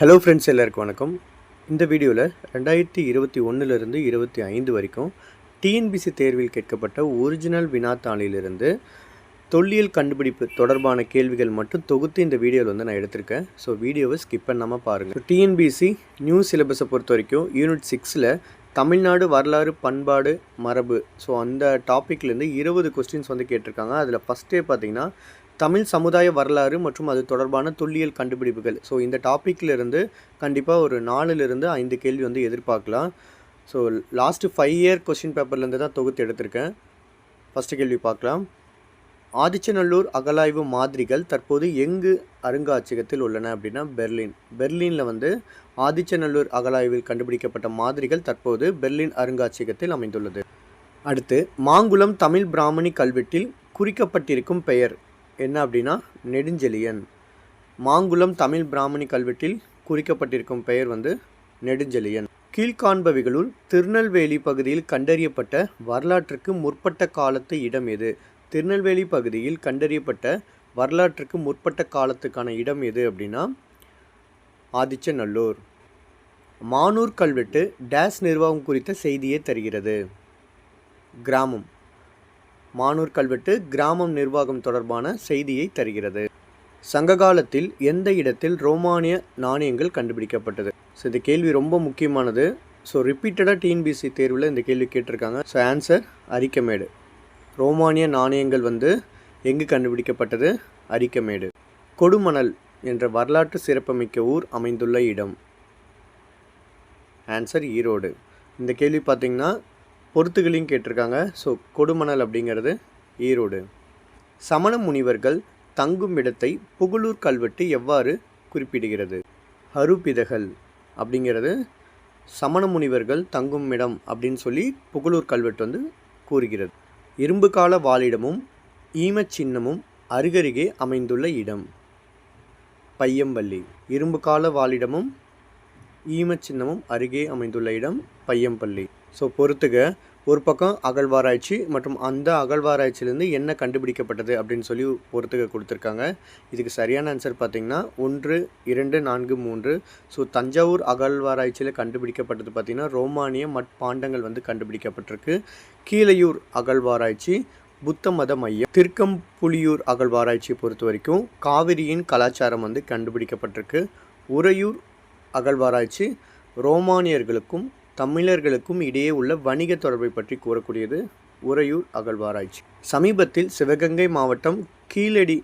Hello friends எல்லாருக்கும் வணக்கம். இந்த வீடியோவில் ரெண்டாயிரத்தி இருபத்தி ஒன்றுலேருந்து இருபத்தி ஐந்து வரைக்கும் டிஎன்பிசி தேர்வில் கேட்கப்பட்ட ஒரிஜினல் வினாத்தாளிலிருந்து தொல்லியல் கண்டுபிடிப்பு தொடர்பான கேள்விகள் மட்டும் தொகுத்து இந்த வீடியோவில் வந்து நான் எடுத்திருக்கேன். ஸோ வீடியோவை ஸ்கிப் பண்ணாமல் பாருங்கள் டிஎன்பிசி நியூ சிலபஸை பொறுத்த வரைக்கும் யூனிட் சிக்ஸில் தமிழ்நாடு வரலாறு பண்பாடு மரபு. ஸோ அந்த டாப்பிக்லேருந்து இருபது கொஸ்டின்ஸ் வந்து கேட்டிருக்காங்க. அதில் ஃபஸ்ட்டே பார்த்தீங்கன்னா தமிழ் சமுதாய வரலாறு மற்றும் அது தொடர்பான துல்லியல் கண்டுபிடிப்புகள். ஸோ இந்த டாப்பிக்கில் இருந்து கண்டிப்பாக ஒரு நாலுலேருந்து ஐந்து கேள்வி வந்து எதிர்பார்க்கலாம். So last five year question பேப்பர்லேருந்து தான் தொகுத்து எடுத்திருக்கேன். ஃபஸ்ட்டு கேள்வி பார்க்கலாம். ஆதிச்சநல்லூர் அகலாய்வு மாதிரிகள் தற்போது எங்கு அருங்காட்சியகத்தில் உள்ளன அப்படின்னா பெர்லின். பெர்லினில் வந்து ஆதிச்சநல்லூர் அகலாய்வில் கண்டுபிடிக்கப்பட்ட மாதிரிகள் தற்போது பெர்லின் அருங்காட்சியகத்தில் அமைந்துள்ளது. அடுத்து மாங்குளம் தமிழ் பிராமணி கல்வெட்டில் குறிக்கப்பட்டிருக்கும் பெயர். என்ன அப்படின்னா நெடுஞ்செழியன். மாங்குளம் தமிழ் பிராமணி கல்வெட்டில் குறிக்கப்பட்டிருக்கும் பெயர் வந்து நெடுஞ்செழியன். கீழ்காண்பவைகளுள் திருநெல்வேலி பகுதியில் கண்டறியப்பட்ட வரலாற்றுக்கு முற்பட்ட காலத்து இடம் எது? திருநெல்வேலி பகுதியில் கண்டறியப்பட்ட வரலாற்றுக்கு முற்பட்ட காலத்துக்கான இடம் எது அப்படின்னா ஆதிச்சநல்லூர். மானூர் கல்வெட்டு டேஸ் நிர்வாகம் குறித்த செய்தியை தருகிறது. கிராமம். மானூர் கல்வெட்டு கிராமம் நிர்வாகம் தொடர்பான செய்தியை தருகிறது. சங்ககாலத்தில் எந்த இடத்தில் ரோமானிய நாணயங்கள் கண்டுபிடிக்கப்பட்டது? ஸோ இந்த கேள்வி ரொம்ப முக்கியமானது. ஸோ ரிப்பீட்டடாக டிஎன்பிசி தேர்வில் இந்த கேள்வி கேட்டிருக்காங்க. So answer Arikamedu. ரோமானிய நாணயங்கள் வந்து எங்கு கண்டுபிடிக்கப்பட்டது? அரிக்கமேடு. கொடுமணல் என்ற வரலாற்று சிறப்புமிக்க ஊர் அமைந்துள்ள இடம். ஆன்சர் ஈரோடு. இந்த கேள்வி பார்த்திங்கன்னா பொறுத்துகளையும் கேட்டிருக்காங்க. ஸோ கொடுமணல் அப்படிங்கிறது ஈரோடு. சமண முனிவர்கள் தங்கும் இடத்தை புகழூர் கல்வெட்டு எவ்வாறு குறிப்பிடுகிறது? ஹருபிதகள் அப்படிங்கிறது சமண முனிவர்கள் தங்கும் இடம் அப்படின்னு சொல்லி புகழூர் கல்வெட்டு வந்து கூறுகிறது. இரும்பு கால வாழிடமும் ஈமச் சின்னமும் அருகருகே அமைந்துள்ள இடம். பையம்பள்ளி. இரும்பு கால வாழிடமும் ஈமச் சின்னமும் அருகே அமைந்துள்ள இடம் பையம்பள்ளி. ஸோ பொறுத்துக்க ஒரு பக்கம் அகழ்வாராய்ச்சி மற்றும் அந்த அகழ்வாராய்ச்சியிலேருந்து என்ன கண்டுபிடிக்கப்பட்டது அப்படின்னு சொல்லி பொறுத்துக்க கொடுத்துருக்காங்க. இதுக்கு சரியான ஆன்சர் பார்த்திங்கன்னா ஒன்று இரண்டு நான்கு மூன்று. ஸோ தஞ்சாவூர் அகழ்வாராய்ச்சியில் கண்டுபிடிக்கப்பட்டது பார்த்திங்கன்னா ரோமானிய மட்பாண்டங்கள் வந்து கண்டுபிடிக்கப்பட்டிருக்கு. கீழையூர் அகழ்வாராய்ச்சி புத்த மத மையம். திருக்கம்புலியூர் அகழ்வாராய்ச்சியை பொறுத்த வரைக்கும் காவிரியின் கலாச்சாரம் வந்து கண்டுபிடிக்கப்பட்டிருக்கு. உறையூர் அகழ்வாராய்ச்சி ரோமானியர்களுக்கும் தமிழர்களுக்கும் இடையே உள்ள வணிக தொடர்பை பற்றி கூறக்கூடியது உறையூர் அகழ்வாராய்ச்சி. சமீபத்தில் சிவகங்கை மாவட்டம் கீழடி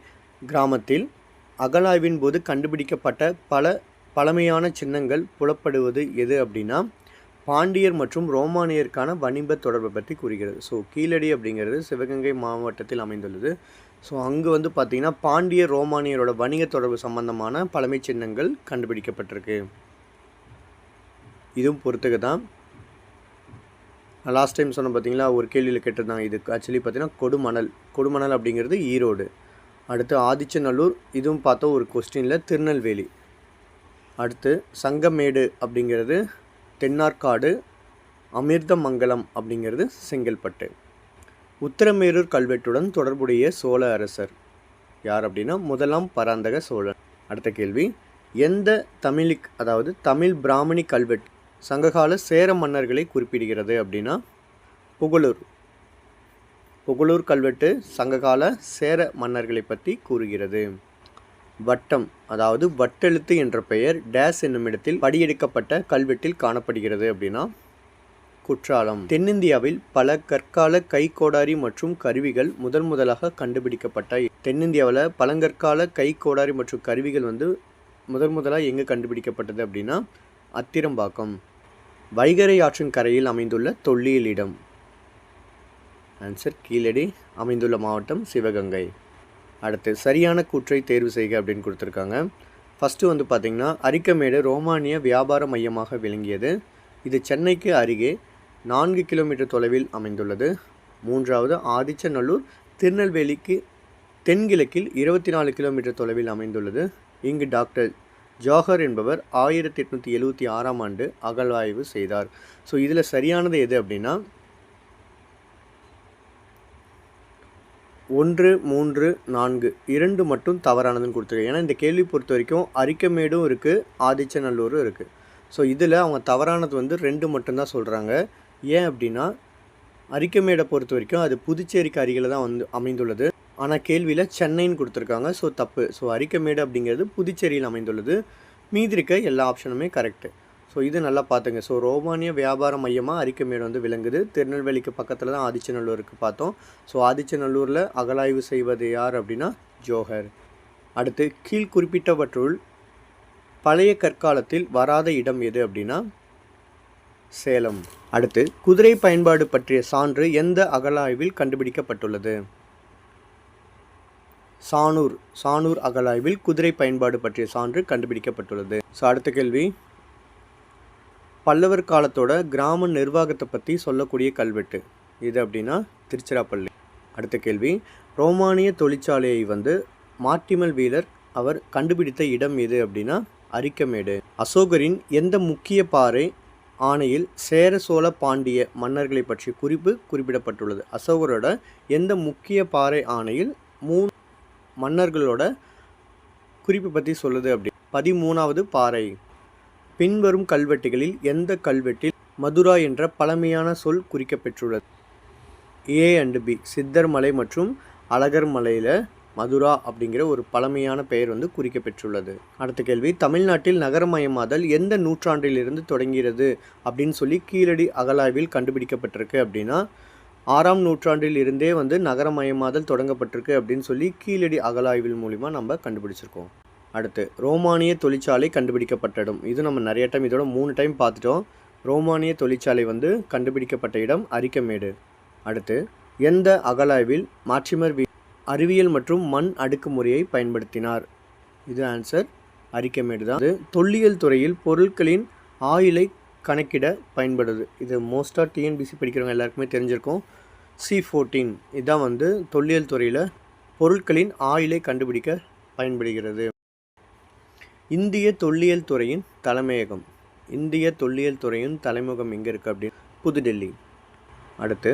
கிராமத்தில் அகழாய்வின் போது கண்டுபிடிக்கப்பட்ட பல பழமையான சின்னங்கள் புலப்படுவது எது அப்படின்னா பாண்டியர் மற்றும் ரோமானியருக்கான வணிப தொடர்பை பற்றி கூறுகிறது. ஸோ கீழடி அப்படிங்கிறது சிவகங்கை மாவட்டத்தில் அமைந்துள்ளது. ஸோ அங்கு வந்து பார்த்திங்கன்னா பாண்டியர் ரோமானியரோட வணிக தொடர்பு சம்பந்தமான பழமை சின்னங்கள் கண்டுபிடிக்கப்பட்டிருக்கு. இதுவும் பொறுத்துக்கு தான். லாஸ்ட் டைம் சொன்ன பார்த்தீங்களா ஒரு கேள்வியில் கேட்டிருந்தாங்க இது ஆக்சுவலி பார்த்தீங்கன்னா கொடுமணல். கொடுமணல் அப்படிங்கிறது ஈரோடு. அடுத்து ஆதிச்சநல்லூர் இதுவும் பார்த்தா ஒரு கொஸ்டினில் திருநெல்வேலி. அடுத்து சங்கமேடு அப்படிங்கிறது தென்னார்காடு அமிர்தமங்கலம் அப்படிங்கிறது செங்கல்பட்டு. உத்தரமேரூர் கல்வெட்டுடன் தொடர்புடைய சோழ அரசர் யார் அப்படின்னா முதலாம் பராந்தக சோழன். அடுத்த கேள்வி எந்த தமிழிக் அதாவது தமிழ் பிராமணி கல்வெட்டு சங்ககால சேர மன்னர்களை குறிப்பிடுகிறது அப்படின்னா புகழூர். புகழூர் கல்வெட்டு சங்ககால சேர மன்னர்களை பற்றி கூறுகிறது. வட்டம் அதாவது வட்டெழுத்து என்ற பெயர் டேஸ் என்னும் இடத்தில் படியெடுக்கப்பட்ட கல்வெட்டில் காணப்படுகிறது அப்படின்னா குற்றாலம். தென்னிந்தியாவில் பல கற்கால கைக்கோடாரி மற்றும் கருவிகள் முதன் முதலாக கண்டுபிடிக்கப்பட்ட தென்னிந்தியாவில் பழங்கற்கால கைக்கோடாரி மற்றும் கருவிகள் வந்து முதன் முதலாக எங்கே கண்டுபிடிக்கப்பட்டது அப்படின்னா அத்திரம்பாக்கம் வைகரை ஆற்றின் கரையில் அமைந்துள்ள தொல்லியல் இடம் ஆன்சர் கீழடி அமைந்துள்ள மாவட்டம் சிவகங்கை. அடுத்து சரியான கூற்றை தேர்வு செய்க அப்படின்னு கொடுத்துருக்காங்க. ஃபஸ்ட்டு வந்து பார்த்திங்கன்னா அரிக்கமேடு ரோமானிய வியாபார மையமாக விளங்கியது. இது சென்னைக்கு அருகே நான்கு கிலோமீட்டர் தொலைவில் அமைந்துள்ளது. மூன்றாவது ஆதிச்சநல்லூர் திருநெல்வேலிக்கு தென்கிழக்கில் இருபத்தி நாலு கிலோமீட்டர் தொலைவில் அமைந்துள்ளது. இங்கு டாக்டர் ஜோஹர் என்பவர் ஆயிரத்தி எட்நூற்றி எழுபத்தி ஆறாம் ஆண்டு அகழ்வாய்வு செய்தார். ஸோ இதில் சரியானது எது அப்படின்னா ஒன்று மூன்று நான்கு இரண்டு மட்டும் தவறானதுன்னு கொடுத்துருக்கேன் ஏன்னா இந்த கேள்வி பொறுத்த வரைக்கும் அரிக்கமேடும் இருக்குது ஆதிச்சநல்லூரும் இருக்குது ஸோ இதில் அவங்க தவறானது வந்து ரெண்டு மட்டும்தான் சொல்கிறாங்க ஏன் அப்படின்னா அரிக்கமேடை பொறுத்த வரைக்கும் அது புதுச்சேரிக்கு அருகில் தான் வந்து அமைந்துள்ளது. ஆனால் கேள்வியில் சென்னைன்னு கொடுத்துருக்காங்க. ஸோ தப்பு. ஸோ அரிக்கமேடு அப்படிங்கிறது புதுச்சேரியில் அமைந்துள்ளது. மீதி இருக்க எல்லா ஆப்ஷனுமே கரெக்டு ஸோ இது நல்லா பார்த்துங்க ஸோ ரோமானிய வியாபார மையமாக அரிக்கமேடு வந்து விளங்குது. திருநெல்வேலிக்கு பக்கத்தில் தான் ஆதிச்சநல்லூருக்கு பார்த்தோம். ஸோ ஆதிச்சநல்லூரில் அகலாய்வு செய்வது யார் அப்படின்னா ஜோஹர். அடுத்து கீழ் குறிப்பிட்டவற்றுள் பழைய கற்காலத்தில் வராத இடம் எது அப்படின்னா சேலம். அடுத்து குதிரை பயன்பாடு பற்றிய சான்று எந்த அகலாய்வில் கண்டுபிடிக்கப்பட்டுள்ளது? சானூர் சானூர் அகலாய்வில் குதிரை பயன்பாடு பற்றிய சான்று கண்டுபிடிக்கப்பட்டுள்ளது. ஸோ அடுத்த கேள்வி. பல்லவர் காலத்தோட கிராம நிர்வாகத்தை பற்றி சொல்லக்கூடிய கல்வெட்டு. இது அப்படின்னா திருச்சிராப்பள்ளி. அடுத்த கேள்வி. ரோமானிய தொழிற்சாலையை வந்து மாட்டிமல் வீரர் அவர் கண்டுபிடித்த இடம் எது அப்படின்னா அரிக்கமேடு. அசோகரின் எந்த முக்கிய பாறை ஆணையில் சேர சோழ பாண்டிய மன்னர்களை பற்றிய குறிப்பு குறிப்பிடப்பட்டுள்ளது. அசோகரோட எந்த முக்கிய பாறை ஆணையில் மூணு மன்னர்களோட குறிப்பு பற்றி சொல்லுது அப்படி. பதிமூணாவது பாறை. பின்வரும் கல்வெட்டுகளில் எந்த கல்வெட்டில் மதுரா என்ற பழமையான சொல் குறிக்கப்பெற்றுள்ளது? ஏ அண்ட் பி சித்தர் மலை மற்றும் அழகர் மலையில் மதுரா அப்படிங்கிற ஒரு பழமையான பெயர் வந்து குறிக்கப்பெற்றுள்ளது. அடுத்த கேள்வி தமிழ்நாட்டில் நகரமயமாதல் எந்த நூற்றாண்டிலிருந்து தொடங்கிறது அப்படின்னு சொல்லி கீழடி அகலாய்வில் கண்டுபிடிக்கப்பட்டிருக்கு அப்படின்னா ஆறாம் நூற்றாண்டில் இருந்தே வந்து நகரமயமாதல் தொடங்கப்பட்டிருக்கு அப்படின்னு சொல்லி கீழடி அகலாய்வில் மூலிமா நம்ம கண்டுபிடிச்சிருக்கோம். அடுத்து ரோமானிய தொழிற்சாலை கண்டுபிடிக்கப்பட்ட இடம். இது நம்ம நிறைய டைம் இதோட மூணு டைம் பார்த்துட்டோம். ரோமானிய தொழிற்சாலை வந்து கண்டுபிடிக்கப்பட்ட இடம் அரிக்கமேடு. அடுத்து எந்த அகலாய்வில் மாற்றிமர் வி அறிவியல் மற்றும் மண் அடுக்குமுறையை பயன்படுத்தினார்? இது ஆன்சர் அரிக்கமேடு தான் அது தொல்லியல் துறையில் பொருட்களின் ஆயிலை கணக்கிட பயன்படுது. இது மோஸ்ட்டாக டிஎன்பிசி படிக்கிறவங்க எல்லாருக்குமே தெரிஞ்சிருக்கும். சி ஃபோர்டீன் இதுதான் வந்து தொல்லியல் துறையில் பொருட்களின் ஆயுளை கண்டுபிடிக்க பயன்படுகிறது. இந்திய தொல்லியல் துறையின் தலைமையகம். இந்திய தொல்லியல் துறையின் தலைமுகம் எங்கே இருக்குது அப்படின்னு புதுடெல்லி. அடுத்து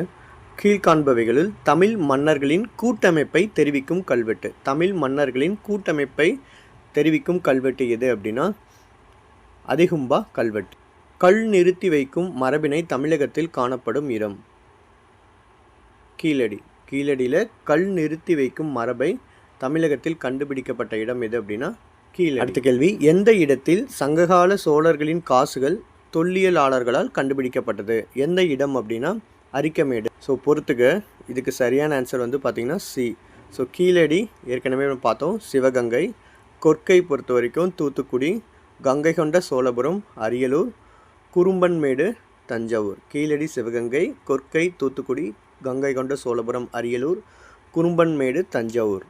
கீழ்காண்பவைகளில் தமிழ் மன்னர்களின் கூட்டமைப்பை தெரிவிக்கும் கல்வெட்டு. தமிழ் மன்னர்களின் கூட்டமைப்பை தெரிவிக்கும் கல்வெட்டு எது அப்படின்னா அதிகும்பா கல்வெட்டு. கல் நிறுத்தி வைக்கும் மரபினை தமிழகத்தில் காணப்படும் இடம். கீழடி. கீழடியில் கல் நிறுத்தி வைக்கும் மரபை தமிழகத்தில் கண்டுபிடிக்கப்பட்ட இடம் எது அப்படின்னா கீழே அடுத்த கேள்வி. எந்த இடத்தில் சங்ககால சோழர்களின் காசுகள் தொல்லியலாளர்களால் கண்டுபிடிக்கப்பட்டது? எந்த இடம் அப்படின்னா அரிக்கமேடு. ஸோ பொறுத்துக்க இதுக்கு சரியான ஆன்சர் வந்து பார்த்திங்கன்னா சி ஸோ கீழடி ஏற்கனவே நம்ம பார்த்தோம். சிவகங்கை. கொற்கை பொறுத்த வரைக்கும் தூத்துக்குடி. கங்கை கொண்ட சோழபுரம். அரியலூர். குறும்பன்மேடு தஞ்சாவூர். கீழடி சிவகங்கை கொற்கை தூத்துக்குடி கங்கை கொண்ட சோழபுரம் அரியலூர் குறும்பன்மேடு தஞ்சாவூர்.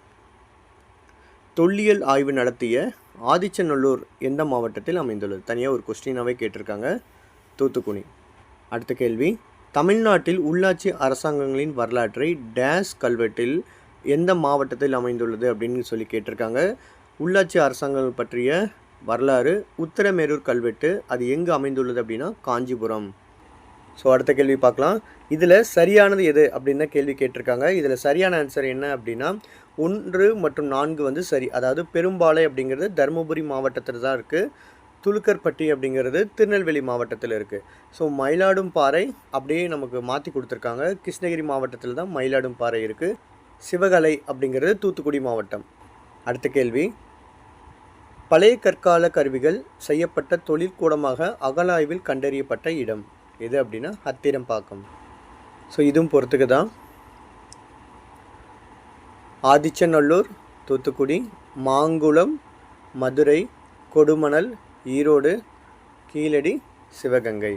தொல்லியல் ஆய்வு நடத்திய ஆதிச்சநல்லூர் எந்த மாவட்டத்தில் அமைந்துள்ளது? தனியாக ஒரு கொஸ்டினாகவே கேட்டிருக்காங்க தூத்துக்குடி. அடுத்த கேள்வி தமிழ்நாட்டில் உள்ளாட்சி அரசாங்கங்களின் வரலாற்றை டேஸ் கல்வெட்டில் எந்த மாவட்டத்தில் அமைந்துள்ளது அப்படின்னு சொல்லி கேட்டிருக்காங்க உள்ளாட்சி அரசாங்கங்கள் பற்றிய வரலாறு உத்தரமேரூர் கல்வெட்டு அது எங்கே அமைந்துள்ளது அப்படின்னா காஞ்சிபுரம். ஸோ அடுத்த கேள்வி பார்க்கலாம். இதில் சரியானது எது அப்படின்னு கேள்வி கேட்டிருக்காங்க. இதில் சரியான ஆன்சர் என்ன அப்படின்னா ஒன்று மற்றும் நான்கு வந்து சரி அதாவது பெரும்பாலை அப்படிங்கிறது தருமபுரி மாவட்டத்தில் தான் இருக்குது துலுக்கர்பட்டி அப்படிங்கிறது திருநெல்வேலி மாவட்டத்தில் இருக்குது ஸோ மயிலாடும் பாறை அப்படியே நமக்கு மாற்றி கொடுத்துருக்காங்க. கிருஷ்ணகிரி மாவட்டத்தில் தான் மயிலாடும் பாறை இருக்குது சிவகலை அப்படிங்கிறது தூத்துக்குடி மாவட்டம். அடுத்த கேள்வி. பழைய கற்கால கருவிகள் செய்யப்பட்ட தொழிற்கூடமாக அகலாய்வில் கண்டறியப்பட்ட இடம். எது அப்படின்னா அத்திரம்பாக்கம் ஸோ இதுவும் பொறுத்துக்கு தான். ஆதிச்சநல்லூர் தூத்துக்குடி மாங்குளம் மதுரை கொடுமணல் ஈரோடு கீழடி சிவகங்கை.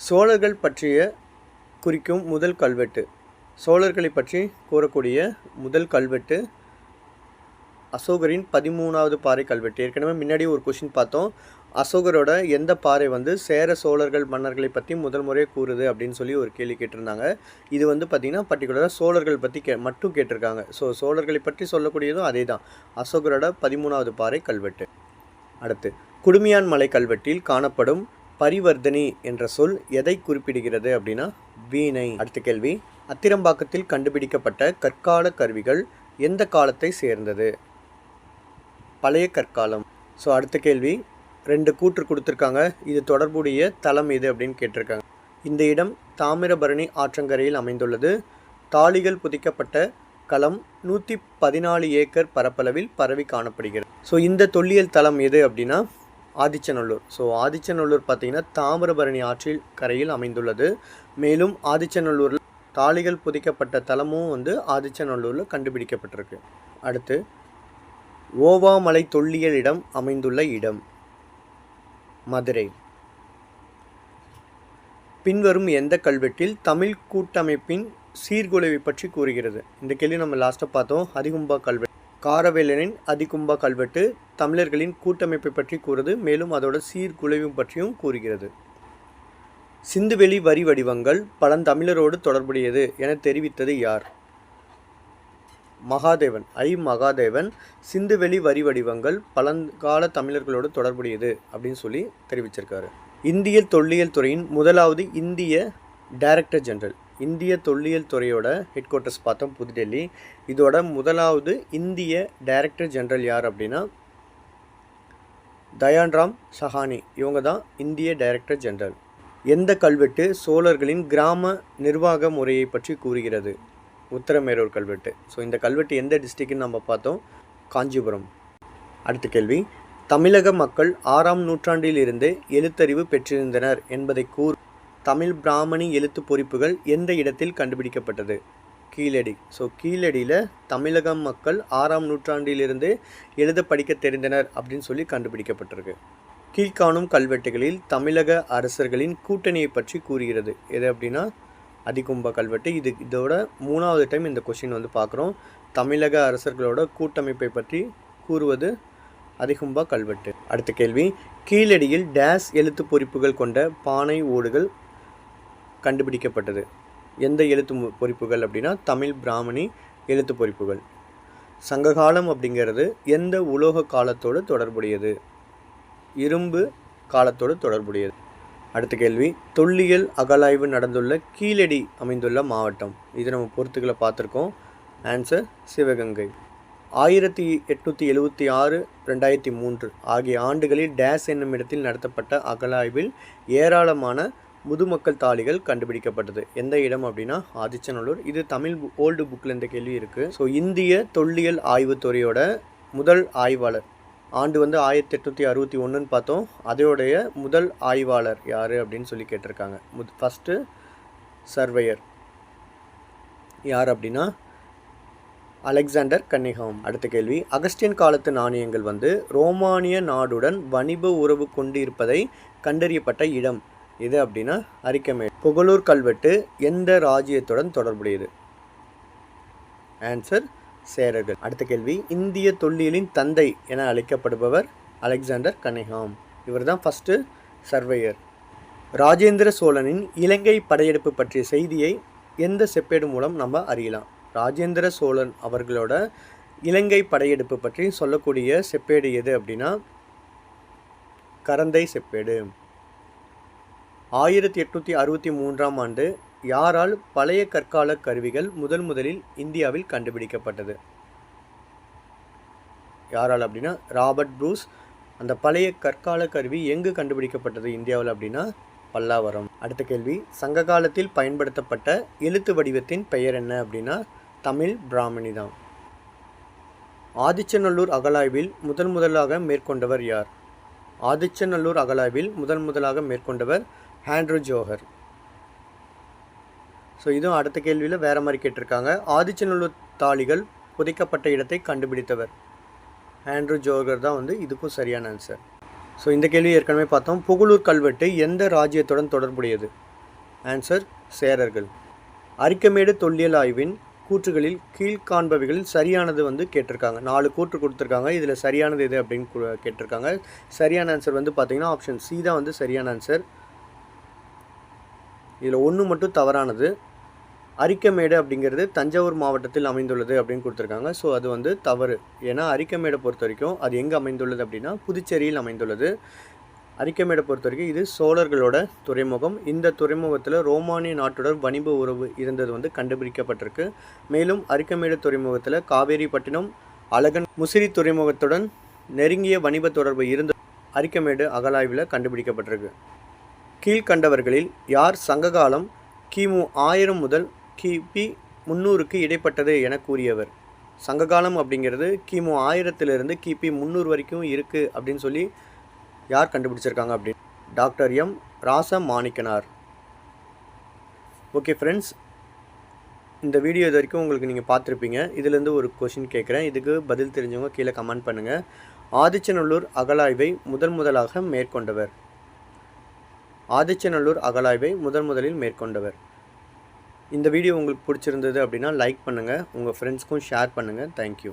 சோழர்கள் பற்றிய குறிக்கும் முதல் கல்வெட்டு. சோழர்களை பற்றி கூறக்கூடிய முதல் கல்வெட்டு அசோகரின் பதிமூணாவது பாறை கல்வெட்டு. ஏற்கனவே முன்னாடி ஒரு கொஷின் பார்த்தோம். அசோகரோட எந்த பாறை வந்து சேர சோழர்கள் மன்னர்களை பற்றி முதல் முறையாக கூறுது அப்படின்னு சொல்லி ஒரு கேள்வி கேட்டிருந்தாங்க. இது வந்து பார்த்திங்கன்னா பர்டிகுலராக சோழர்கள் பற்றி கே மட்டும் கேட்டிருக்காங்க. ஸோ சோழர்களை பற்றி சொல்லக்கூடியதும் அதே தான் அசோகரோட பதிமூணாவது பாறை கல்வெட்டு. அடுத்து குடுமியான் மலை கல்வெட்டில் காணப்படும் பரிவர்த்தனி என்ற சொல் எதை குறிப்பிடுகிறது அப்படின்னா வீணை. அடுத்த கேள்வி அத்திரம்பாக்கத்தில் கண்டுபிடிக்கப்பட்ட கற்கால கருவிகள் எந்த காலத்தை சேர்ந்தது? பழைய கற்காலம். ஸோ அடுத்த கேள்வி. ரெண்டு கூற்று கொடுத்துருக்காங்க. இது தொடர்புடைய தலம் எது அப்படின்னு கேட்டிருக்காங்க. இந்த இடம் தாமிரபரணி ஆற்றங்கரையில் அமைந்துள்ளது. தாளிகள் புதைக்கப்பட்ட களம் நூற்றி பதினாலு ஏக்கர் பரப்பளவில் பரவி காணப்படுகிறது. ஸோ இந்த தொல்லியல் தலம் எது அப்படின்னா ஆதிச்சநல்லூர். ஸோ ஆதிச்சநல்லூர் பார்த்திங்கன்னா தாமிரபரணி ஆற்றில் கரையில் அமைந்துள்ளது. மேலும் ஆதிச்சநல்லூரில் தாளிகள் புதைக்கப்பட்ட தலமும் வந்து ஆதிச்சநல்லூரில் கண்டுபிடிக்கப்பட்டிருக்கு. அடுத்து ஓவாமலை தொல்லியல் இடம் அமைந்துள்ள இடம் மதுரை. பின்வரும் எந்த கல்வெட்டில் தமிழ் கூட்டமைப்பின் சீர்குலைவை பற்றி கூறுகிறது? இந்த கேள்வி நம்ம லாஸ்ட்டாக பார்த்தோம். அதிகும்பா கல்வெட்டு. காரவேலனின் அதிகும்பா கல்வெட்டு தமிழர்களின் கூட்டமைப்பை பற்றி கூறுது. மேலும் அதோட சீர்குலைவு பற்றியும் கூறுகிறது. சிந்துவெளி வரி வடிவங்கள் பழந்தமிழரோடு தொடர்புடையது என தெரிவித்தது யார்? மகாதேவன் ஐ மகாதேவன் சிந்துவெளி வரி வடிவங்கள் பழங்கால தமிழர்களோடு தொடர்புடையது அப்படின்னு சொல்லி தெரிவிச்சிருக்காரு. இந்திய தொல்லியல் துறையின் முதலாவது இந்திய டைரக்டர் ஜெனரல். இந்திய தொல்லியல் துறையோட ஹெட் குவார்ட்டர்ஸ் பார்த்தோம் புதுடெல்லி. இதோட முதலாவது இந்திய டைரக்டர் ஜெனரல் யார் அப்படின்னா தயான்ராம் சஹானி. இவங்க தான் இந்திய டைரக்டர் ஜெனரல். எந்த கல்வெட்டு சோழர்களின் கிராம நிர்வாக முறையை பற்றி கூறுகிறது? உத்தரமேரூர் கல்வெட்டு. ஸோ இந்த கல்வெட்டு எந்த டிஸ்ட்ரிக்ட்னு நம்ம பார்த்தோம்? காஞ்சிபுரம். அடுத்த கேள்வி. தமிழக மக்கள் ஆறாம் நூற்றாண்டிலிருந்து எழுத்தறிவு பெற்றிருந்தனர் என்பதை கூறு தமிழ் பிராமணி எழுத்து பொறிப்புகள் எந்த இடத்தில் கண்டுபிடிக்கப்பட்டது? கீழடி. ஸோ கீழடியில் தமிழக மக்கள் ஆறாம் நூற்றாண்டிலிருந்து எழுத படிக்க தெரிந்தனர் அப்படின்னு சொல்லி கண்டுபிடிக்கப்பட்டிருக்கு. கீழ்காணும் கல்வெட்டுகளில் தமிழக அரசர்களின் கூட்டணியை பற்றி கூறுகிறது. எது அப்படின்னா அதிகும்ப கல்வெட்டு. இது இதோட மூணாவது டைம் இந்த கொஷின் வந்து பார்க்குறோம். தமிழக அரசர்களோட கூட்டமைப்பை பற்றி கூறுவது அதிகும்பா கல்வெட்டு. அடுத்த கேள்வி. கீழடியில் டேஸ் எழுத்து பொறிப்புகள் கொண்ட பானை ஓடுகள் கண்டுபிடிக்கப்பட்டது. எந்த எழுத்து பொறிப்புகள் அப்படின்னா தமிழ் பிராமணி எழுத்து பொறிப்புகள். சங்ககாலம் அப்படிங்கிறது எந்த உலோக காலத்தோடு தொடர்புடையது? இரும்பு காலத்தோடு தொடர்புடையது. அடுத்த கேள்வி. தொல்லியல் அகலாய்வு நடந்துள்ள கீழடி அமைந்துள்ள மாவட்டம். இது நம்ம பொறுத்துக்களை பார்த்துருக்கோம். ஆன்சர் சிவகங்கை. ஆயிரத்தி எட்நூற்றி எழுபத்தி ஆறு ரெண்டாயிரத்தி மூன்று ஆகிய ஆண்டுகளில் டேஸ் என்னும் இடத்தில் நடத்தப்பட்ட அகலாய்வில் ஏராளமான முதுமக்கள் தாளிகள் கண்டுபிடிக்கப்பட்டது. எந்த இடம் அப்படின்னா ஆதிச்சநல்லூர். இது தமிழ் ஓல்டு புக்கில் இந்த கேள்வி இருக்குது ஸோ இந்திய தொல்லியல் ஆய்வுத்துறையோட முதல் ஆய்வாளர் ஆண்டு வந்து ஆயிரத்தி எட்நூற்றி அறுபத்தி ஒன்றுன்னு பார்த்தோம். அதோடைய முதல் ஆய்வாளர் யார் அப்படின்னு சொல்லி கேட்டிருக்காங்க. முத் ஃபஸ்ட்டு சர்வேயர் யார் அப்படின்னா அலெக்சாண்டர் கன்னிகாம். அடுத்த கேள்வி. அகஸ்டியன் காலத்து நாணயங்கள் வந்து ரோமானிய நாடுடன் வணிப உறவு கொண்டிருப்பதை கண்டறியப்பட்ட இடம். எது அப்படின்னா அரிக்கமே புகழூர் கல்வெட்டு எந்த ராஜ்யத்துடன் தொடர்புடையது? ஆன்சர் சேரர்கள். அடுத்த கேள்வி இந்திய தொல்லியலின் தந்தை என அழைக்கப்படுபவர் அலெக்சாண்டர் கனேகாம். இவர் தான் ஃபஸ்ட்டு சர்வேயர் ராஜேந்திர சோழனின் இலங்கை படையெடுப்பு பற்றிய செய்தியை எந்த செப்பேடு மூலம் நம்ம அறியலாம்? ராஜேந்திர சோழன் அவர்களோட இலங்கை படையெடுப்பு பற்றி சொல்லக்கூடிய செப்பேடு எது அப்படின்னா கரந்தை செப்பேடு. ஆயிரத்தி எட்நூற்றி அறுபத்தி மூன்றாம் ஆண்டு யாரால் பழைய கற்கால கருவிகள் முதன் முதலில் இந்தியாவில் கண்டுபிடிக்கப்பட்டது. யாரால் அப்படின்னா ராபர்ட் ப்ரூஸ். அந்த பழைய கற்கால கருவி எங்கு கண்டுபிடிக்கப்பட்டது இந்தியாவில் அப்படின்னா பல்லாவரம். அடுத்த கேள்வி சங்க காலத்தில் பயன்படுத்தப்பட்ட எழுத்து வடிவத்தின் பெயர் என்ன அப்படின்னா தமிழ் பிராமணி தான். ஆதிச்சநல்லூர் அகலாய்வில் முதன் முதலாக மேற்கொண்டவர் யார்? ஆதிச்சநல்லூர் அகலாய்வில் முதன் முதலாக மேற்கொண்டவர் ஹேண்ட்ரூ ஜோஹர். ஸோ இதுவும் அடுத்த கேள்வியில் வேறு மாதிரி கேட்டிருக்காங்க. ஆதிச்சநல்லூர் தாளிகள் புதைக்கப்பட்ட இடத்தை கண்டுபிடித்தவர். ஆண்ட்ரூ ஜோகர் தான் வந்து இதுக்கும் சரியான ஆன்சர் ஸோ இந்த கேள்வி ஏற்கனவே பார்த்தோம். புகழூர் கல்வெட்டு எந்த ராஜ்யத்துடன் தொடர்புடையது? ஆன்சர் சேரர்கள். அரிக்கமேடு தொல்லியல் ஆய்வின் கூற்றுகளில் கீழ்காண்பவைகளில் சரியானது வந்து கேட்டிருக்காங்க. நாலு கூற்று கொடுத்துருக்காங்க. இதில் சரியானது எது அப்படின்னு கேட்டிருக்காங்க. சரியான ஆன்சர் வந்து பார்த்திங்கன்னா ஆப்ஷன் சி தான் வந்து சரியான ஆன்சர் இதில் ஒன்று மட்டும் தவறானது. அரிக்கமேடு அப்படிங்கிறது தஞ்சாவூர் மாவட்டத்தில் அமைந்துள்ளது அப்படின்னு கொடுத்துருக்காங்க. ஸோ அது வந்து தவறு. ஏன்னா அரிக்கமேடை பொறுத்த வரைக்கும் அது எங்கே அமைந்துள்ளது அப்படின்னா புதுச்சேரியில் அமைந்துள்ளது. அரிக்கமேடை பொறுத்த வரைக்கும் இது சோழர்களோட துறைமுகம். இந்த துறைமுகத்தில் ரோமானிய நாட்டுடன் வணிப உறவு இருந்தது வந்து கண்டுபிடிக்கப்பட்டிருக்கு. மேலும் அரிக்கமேடு துறைமுகத்தில் காவேரிப்பட்டினம் அழகன் முசிறி துறைமுகத்துடன் நெருங்கிய வணிப தொடர்பு இருந்த அரிக்கமேடு அகலாய்வில் கண்டுபிடிக்கப்பட்டிருக்கு. கீழ்கண்டவர்களில் யார் சங்ககாலம் கிமு ஆயிரம் முதல் கிபி முந்நூறுக்கு இடைப்பட்டது என கூறியவர். சங்ககாலம் அப்படிங்கிறது கிமு ஆயிரத்திலிருந்து கிபி முந்நூறு வரைக்கும் இருக்குது அப்படின்னு சொல்லி யார் கண்டுபிடிச்சிருக்காங்க அப்படின்னு? Doctor M. Rasa Manikkanar okay friends இந்த வீடியோ இது வரைக்கும் உங்களுக்கு நீங்கள் பார்த்துருப்பீங்க. இதுலேருந்து ஒரு கொஷின் கேட்குறேன். இதுக்கு பதில் தெரிஞ்சவங்க கீழே கமெண்ட் பண்ணுங்கள் ஆதிச்சநல்லூர் அகலாய்வை முதன் முதலாக மேற்கொண்டவர். ஆதிச்சநல்லூர் அகலாய்வை முதன் முதலில் மேற்கொண்டவர். இந்த வீடியோ உங்களுக்கு பிடிச்சிருந்தது அப்படின்னா லைக் பண்ணுங்கள் உங்கள் ஃப்ரெண்ட்ஸ்க்கும் ஷேர் பண்ணுங்கள் தேங்க்யூ